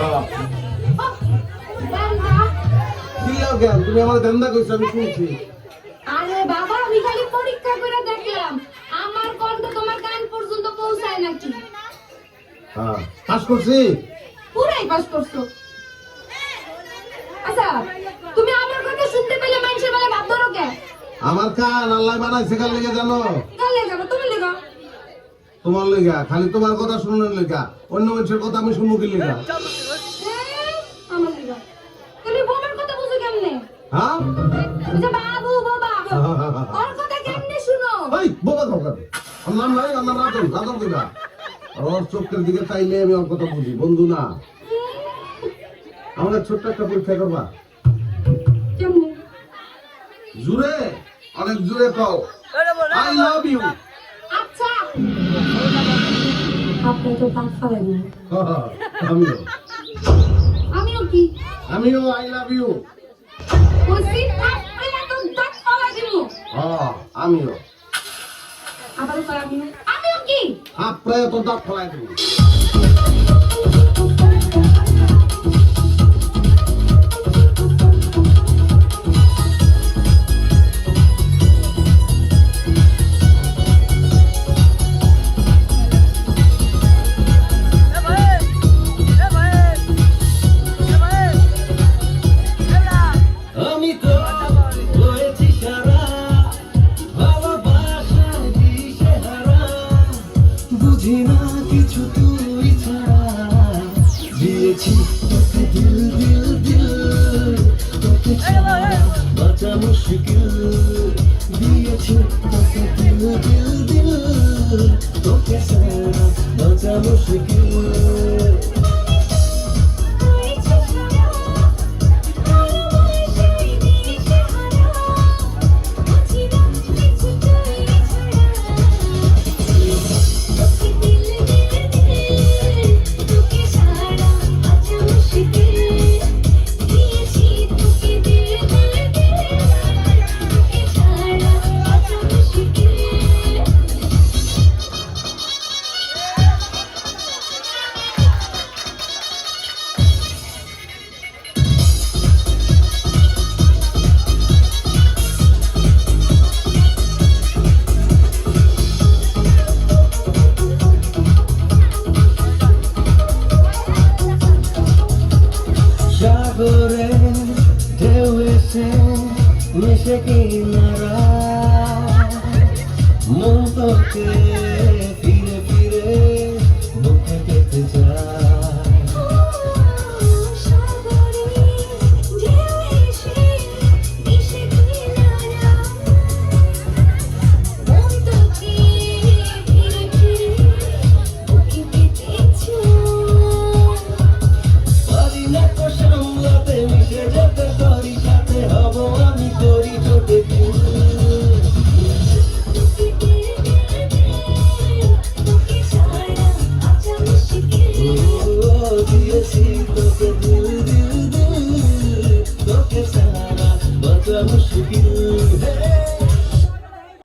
হ্যাঁ চিল্লাও কেন তুমি আমার কইছো আমি শুনছি। আরে বাবা আমি খালি পরীক্ষা করে দেখলাম। আমার কণ্ঠ তোমার কান পর্যন্ত পৌঁছায় নাকি? হ্যাঁ। পাস করছি? পুরাই পাস করছ। আচ্ছা তুমি আমার কথা শুনতে পেলে মানুষের বেলা ভাব ধরো কে? আমার কান আল্লাহ বানাইছে লেগে জানো? কাল লেগা না তুমি লেগা। তোমার লেগা খালি তোমার কথা শুনার লেগা। অন্য মানুষের কথা আমি শুনব কি লেগা? হ্যাঁ? ওই যে বাবু বাবা ওর কথা কেমনে শুনো? এই বোবা খাও কেন নাই আমার রাজন রাজন কইবা ওর চোখের দিকে চাইলে আমি ওর কথা বুঝি বন্ধু না। আমাদের ছোট্ট একটা পরীক্ষা করবা। কেমনে? জুড়ে অনেক কও। আই লাভ ইউ আচ্ছা। আপনি তো দাঁত ফালাই দিন আমিও। আমিও কি? আমিও আই লাভ ইউ তো দাঁত দিব। হ্যাঁ আমিও। আবার আমিও? আমিও কি? আপনার তো দাঁত ফলাই দেবো আমি তো হয়েছি সারা। ভালোবাসা দিশে হারা বুঝি না কিছু তুই ছাড়া। দিয়েছি তোকে দিল দিল দিল। তোকে ছাড়া বাঁচা মুশকিল। দিয়েছি তোকে দিল দিল দিল। তোকে ছাড়া বাঁচা মুশকিল। মিশে কিনারা মন তোকে you.